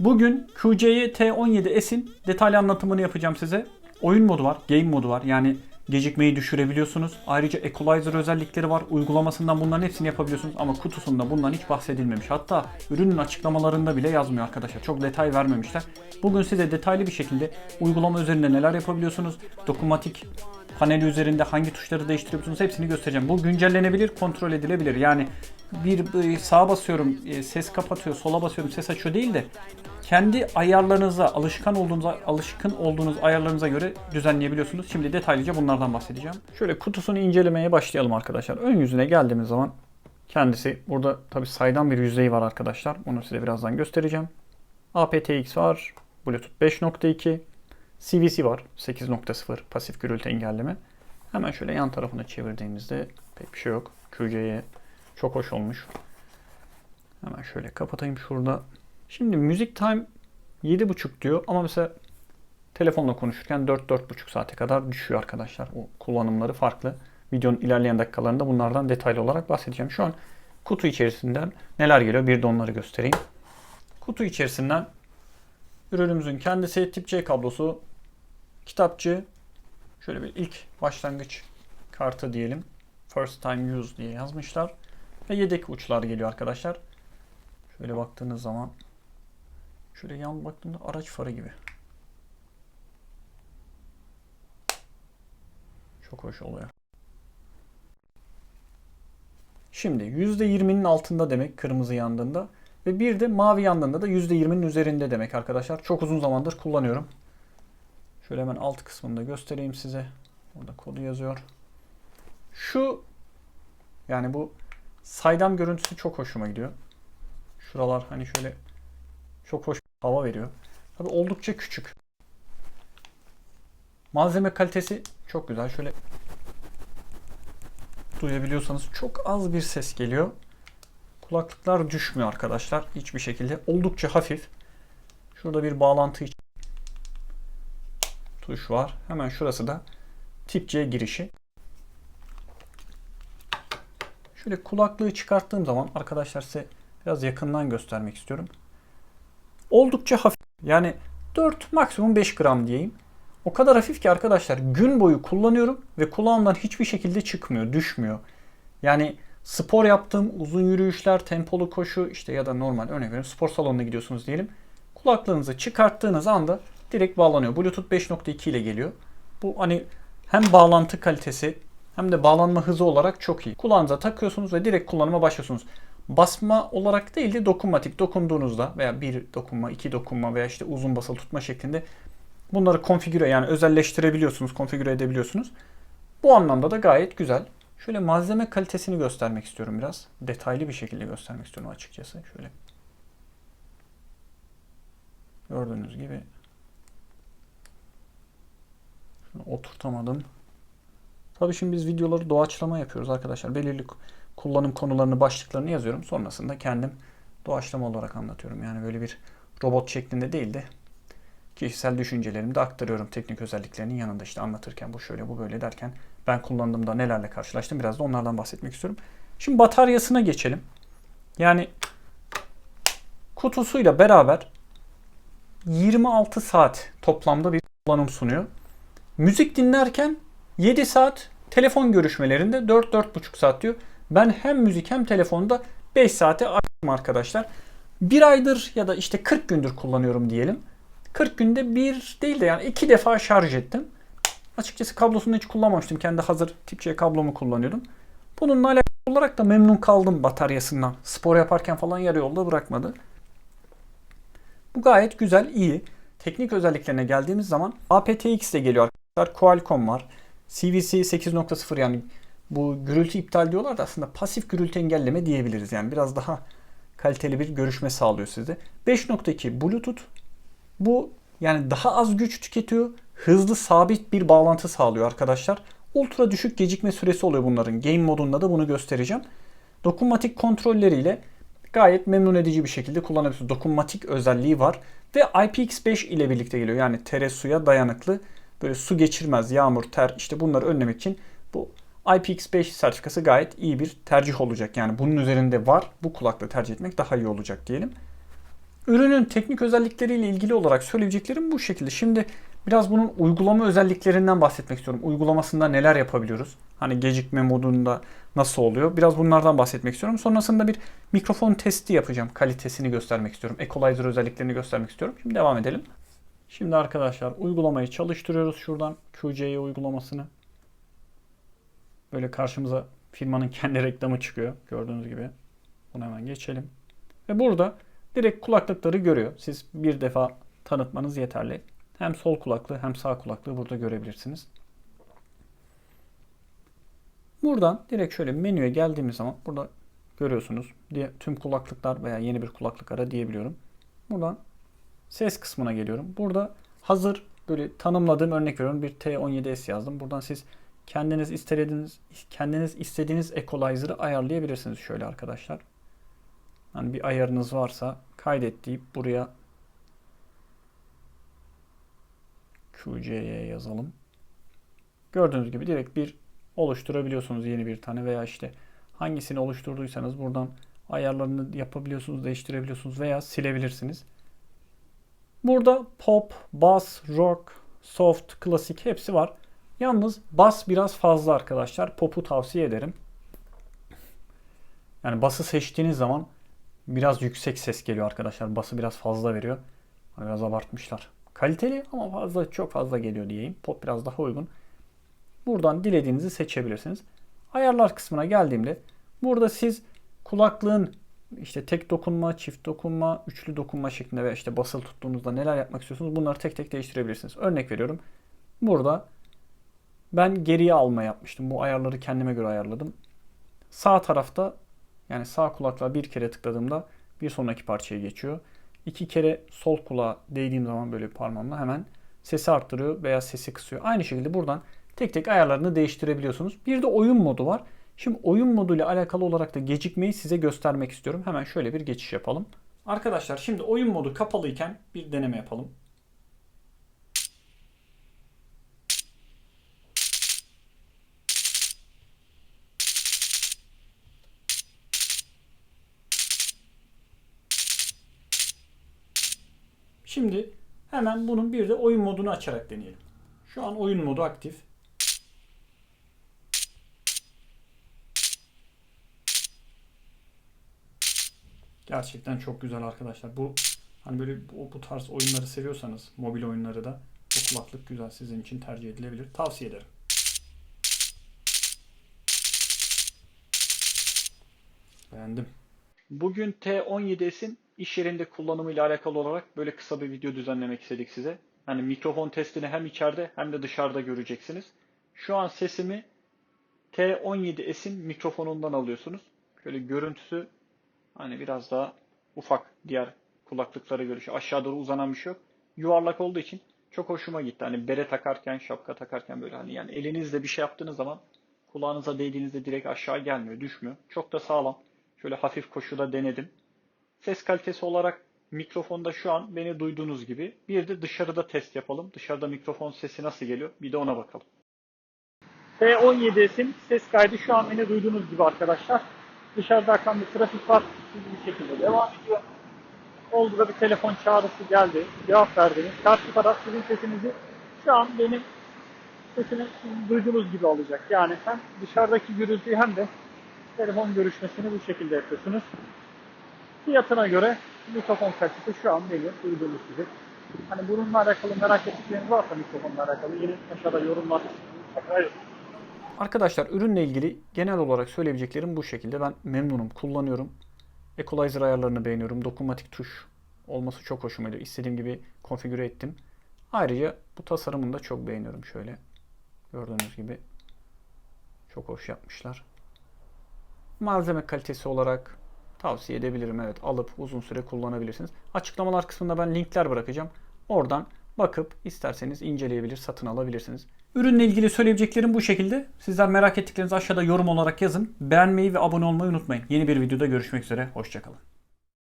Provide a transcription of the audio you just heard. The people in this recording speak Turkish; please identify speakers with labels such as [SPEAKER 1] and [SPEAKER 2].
[SPEAKER 1] Bugün QC'ye T17S'in detaylı anlatımını yapacağım size. Oyun modu var, game modu var. Yani gecikmeyi düşürebiliyorsunuz. Ayrıca equalizer özellikleri var. Uygulamasından bunların hepsini yapabiliyorsunuz ama kutusunda bundan hiç bahsedilmemiş. Hatta ürünün açıklamalarında bile yazmıyor arkadaşlar. Çok detay vermemişler. Bugün size detaylı bir şekilde uygulama üzerinde neler yapabiliyorsunuz, dokunmatik paneli üzerinde hangi tuşları değiştirebiliyorsunuz hepsini göstereceğim. Bu güncellenebilir, kontrol edilebilir. Yani bir bir sağa basıyorum, e, ses kapatıyor, sola basıyorum, ses açıyor değil de kendi ayarlarınıza, alışkan olduğunuz alışkın olduğunuz ayarlarınıza göre düzenleyebiliyorsunuz. Şimdi detaylıca bunlardan bahsedeceğim. Şöyle kutusunu incelemeye başlayalım arkadaşlar. Ön yüzüne geldiğimiz zaman kendisi burada tabi saydam bir yüzeyi var arkadaşlar. Onu size birazdan göstereceğim. aptX var, Bluetooth 5.2, CVC var 8.0 pasif gürültü engelleme. Hemen şöyle yan tarafına çevirdiğimizde pek bir şey yok. QC'ye çok hoş olmuş. Hemen şöyle kapatayım şurada. Şimdi müzik time 7.5 diyor ama mesela telefonla konuşurken 4-4.5 saate kadar düşüyor arkadaşlar. O kullanımları farklı. Videonun ilerleyen dakikalarında bunlardan detaylı olarak bahsedeceğim. Şu an kutu içerisinden neler geliyor bir de onları göstereyim. Kutu içerisinden ürünümüzün kendisi tip C kablosu, kitapçı, şöyle bir ilk başlangıç kartı diyelim. First time use diye yazmışlar. Ve yedek uçlar geliyor arkadaşlar. Şöyle baktığınız zaman şöyle yan baktığımda araç farı gibi. Çok hoş oluyor. Şimdi %20'nin altında demek kırmızı yandığında ve bir de mavi yandığında da %20'nin üzerinde demek arkadaşlar. Çok uzun zamandır kullanıyorum. Şöyle hemen alt kısmında göstereyim size. Orada kodu yazıyor. Şu yani bu saydam görüntüsü çok hoşuma gidiyor. Şuralar hani şöyle çok hoş bir hava veriyor. Tabi oldukça küçük. Malzeme kalitesi çok güzel. Şöyle duyabiliyorsanız çok az bir ses geliyor. Kulaklıklar düşmüyor arkadaşlar hiçbir şekilde. Oldukça hafif. Şurada bir bağlantı için tuş var. Hemen şurası da tip C girişi. Şöyle kulaklığı çıkarttığım zaman arkadaşlar size biraz yakından göstermek istiyorum. Oldukça hafif. Yani 4 maksimum 5 gram diyeyim. O kadar hafif ki arkadaşlar gün boyu kullanıyorum ve kulağımdan hiçbir şekilde çıkmıyor, düşmüyor. Yani spor yaptığım uzun yürüyüşler, tempolu koşu işte ya da normal örnek veriyorum spor salonuna gidiyorsunuz diyelim. Kulaklığınızı çıkarttığınız anda direkt bağlanıyor. Bluetooth 5.2 ile geliyor. Bu hani hem bağlantı kalitesi hem de bağlanma hızı olarak çok iyi. Kulağınıza takıyorsunuz ve direkt kullanıma başlıyorsunuz. Basma olarak değil de dokunmatik dokunduğunuzda veya bir dokunma, iki dokunma veya işte uzun basılı tutma şeklinde bunları konfigüre yani özelleştirebiliyorsunuz, konfigüre edebiliyorsunuz. Bu anlamda da gayet güzel. Şöyle malzeme kalitesini göstermek istiyorum biraz. Detaylı bir şekilde göstermek istiyorum açıkçası. Şöyle. Gördüğünüz gibi. Oturtamadım. Tabii şimdi biz videoları doğaçlama yapıyoruz arkadaşlar. Belirli kullanım konularını, başlıklarını yazıyorum. Sonrasında kendim doğaçlama olarak anlatıyorum. Yani böyle bir robot şeklinde değil de kişisel düşüncelerimi de aktarıyorum teknik özelliklerinin yanında işte anlatırken bu şöyle bu böyle derken ben kullandığımda nelerle karşılaştım biraz da onlardan bahsetmek istiyorum. Şimdi bataryasına geçelim. Yani kutusuyla beraber 26 saat toplamda bir kullanım sunuyor. Müzik dinlerken 7 saat, telefon görüşmelerinde 4-4,5 saat diyor. Ben hem müzik hem telefonda 5 saate açtım arkadaşlar. Bir aydır ya da işte 40 gündür kullanıyorum diyelim. 40 günde bir değil de yani iki defa şarj ettim. Açıkçası kablosunu hiç kullanmamıştım. Kendi hazır tip C kablomu kullanıyordum. Bununla alakalı olarak da memnun kaldım bataryasından. Spor yaparken falan yarı yolda bırakmadı. Bu gayet güzel, iyi. Teknik özelliklerine geldiğimiz zaman aptX de geliyor arkadaşlar. Qualcomm var. CVC 8.0 yani bu gürültü iptal diyorlar da aslında pasif gürültü engelleme diyebiliriz. Yani biraz daha kaliteli bir görüşme sağlıyor size. 5.2 Bluetooth. Bu yani daha az güç tüketiyor. Hızlı sabit bir bağlantı sağlıyor arkadaşlar. Ultra düşük gecikme süresi oluyor bunların. Game modunda da bunu göstereceğim. Dokunmatik kontrolleriyle gayet memnun edici bir şekilde kullanabiliyorsunuz. Dokunmatik özelliği var. Ve IPX5 ile birlikte geliyor. Yani tere suya dayanıklı. Böyle su geçirmez, yağmur, ter işte bunları önlemek için bu IPX5 sertifikası gayet iyi bir tercih olacak. Yani bunun üzerinde var. Bu kulaklığı tercih etmek daha iyi olacak diyelim. Ürünün teknik özellikleriyle ilgili olarak söyleyeceklerim bu şekilde. Şimdi biraz bunun uygulama özelliklerinden bahsetmek istiyorum. Uygulamasında neler yapabiliyoruz? Hani gecikme modunda nasıl oluyor? Biraz bunlardan bahsetmek istiyorum. Sonrasında bir mikrofon testi yapacağım. Kalitesini göstermek istiyorum. Equalizer özelliklerini göstermek istiyorum. Şimdi devam edelim. Şimdi arkadaşlar uygulamayı çalıştırıyoruz şuradan QC'ye uygulamasını. Böyle karşımıza firmanın kendi reklamı çıkıyor gördüğünüz gibi. Bunu hemen geçelim. Ve burada direkt kulaklıkları görüyor. Siz bir defa tanıtmanız yeterli. Hem sol kulaklığı hem sağ kulaklığı burada görebilirsiniz. Buradan direkt şöyle menüye geldiğimiz zaman burada görüyorsunuz. Diye tüm kulaklıklar veya yeni bir kulaklık ara diyebiliyorum. Buradan ses kısmına geliyorum. Burada hazır böyle tanımladığım örnek veriyorum. Bir T17S yazdım. Buradan siz kendiniz istediğiniz kendiniz istediğiniz equalizer'ı ayarlayabilirsiniz şöyle arkadaşlar. Hani bir ayarınız varsa kaydet deyip buraya QC'ye yazalım. Gördüğünüz gibi direkt bir oluşturabiliyorsunuz yeni bir tane veya işte hangisini oluşturduysanız buradan ayarlarını yapabiliyorsunuz, değiştirebiliyorsunuz veya silebilirsiniz. Burada pop, bass, rock, soft, klasik hepsi var. Yalnız bass biraz fazla arkadaşlar. Pop'u tavsiye ederim. Yani bass'ı seçtiğiniz zaman biraz yüksek ses geliyor arkadaşlar. Bass'ı biraz fazla veriyor. Hani Biraz abartmışlar. Kaliteli ama fazla çok fazla geliyor diyeyim. Pop biraz daha uygun. Buradan dilediğinizi seçebilirsiniz. Ayarlar kısmına geldiğimde burada siz kulaklığın işte tek dokunma, çift dokunma, üçlü dokunma şeklinde veya işte basılı tuttuğunuzda neler yapmak istiyorsunuz bunları tek tek değiştirebilirsiniz. Örnek veriyorum. Burada ben geriye alma yapmıştım. Bu ayarları kendime göre ayarladım. Sağ tarafta yani sağ kulaklığa bir kere tıkladığımda bir sonraki parçaya geçiyor. İki kere sol kulağa değdiğim zaman böyle parmağımla hemen sesi arttırıyor veya sesi kısıyor. Aynı şekilde buradan tek tek ayarlarını değiştirebiliyorsunuz. Bir de oyun modu var. Şimdi oyun modu ile alakalı olarak da gecikmeyi size göstermek istiyorum. Hemen şöyle bir geçiş yapalım. Arkadaşlar şimdi oyun modu kapalıyken bir deneme yapalım. Şimdi hemen bunun bir de oyun modunu açarak deneyelim. Şu an oyun modu aktif. Gerçekten çok güzel arkadaşlar. Bu hani böyle bu, bu tarz oyunları seviyorsanız mobil oyunları da bu kulaklık güzel sizin için tercih edilebilir. Tavsiye ederim. Beğendim. Bugün T17S'in iş yerinde kullanımı ile alakalı olarak böyle kısa bir video düzenlemek istedik size. Hani mikrofon testini hem içeride hem de dışarıda göreceksiniz. Şu an sesimi T17S'in mikrofonundan alıyorsunuz. Şöyle görüntüsü hani biraz daha ufak diğer kulaklıklara göre. Şu aşağı doğru uzanan bir şey yok. Yuvarlak olduğu için çok hoşuma gitti. Hani bere takarken, şapka takarken böyle hani yani elinizle bir şey yaptığınız zaman kulağınıza değdiğinizde direkt aşağı gelmiyor, düşmüyor. Çok da sağlam. Şöyle hafif koşuda denedim. Ses kalitesi olarak mikrofonda şu an beni duyduğunuz gibi. Bir de dışarıda test yapalım. Dışarıda mikrofon sesi nasıl geliyor? Bir de ona bakalım. T17'sin ses kaydı şu an beni duyduğunuz gibi arkadaşlar. Dışarıda akan bir trafik var. Hızlı bir şekilde devam ediyor. Oldu da bir telefon çağrısı geldi. Cevap verdiniz. Karşı taraf sizin sesinizi şu an benim sesini duyduğunuz gibi alacak. Yani hem dışarıdaki gürültüyü hem de telefon görüşmesini bu şekilde yapıyorsunuz. Fiyatına göre mikrofon kalitesi şu an belli. Duyduğunuz gibi. Hani bununla alakalı merak ettikleriniz varsa mikrofonla alakalı yine aşağıda yorumlar mutlaka yazın. Arkadaşlar ürünle ilgili genel olarak söyleyebileceklerim bu şekilde. Ben memnunum, kullanıyorum. Equalizer ayarlarını beğeniyorum. Dokunmatik tuş olması çok hoşuma gidiyor. İstediğim gibi konfigüre ettim. Ayrıca bu tasarımını da çok beğeniyorum şöyle. Gördüğünüz gibi çok hoş yapmışlar. Malzeme kalitesi olarak tavsiye edebilirim. Evet alıp uzun süre kullanabilirsiniz. Açıklamalar kısmında ben linkler bırakacağım. Oradan bakıp isterseniz inceleyebilir, satın alabilirsiniz. Ürünle ilgili söyleyebileceklerim bu şekilde. Sizler merak ettiklerinizi aşağıda yorum olarak yazın. Beğenmeyi ve abone olmayı unutmayın. Yeni bir videoda görüşmek üzere. Hoşçakalın.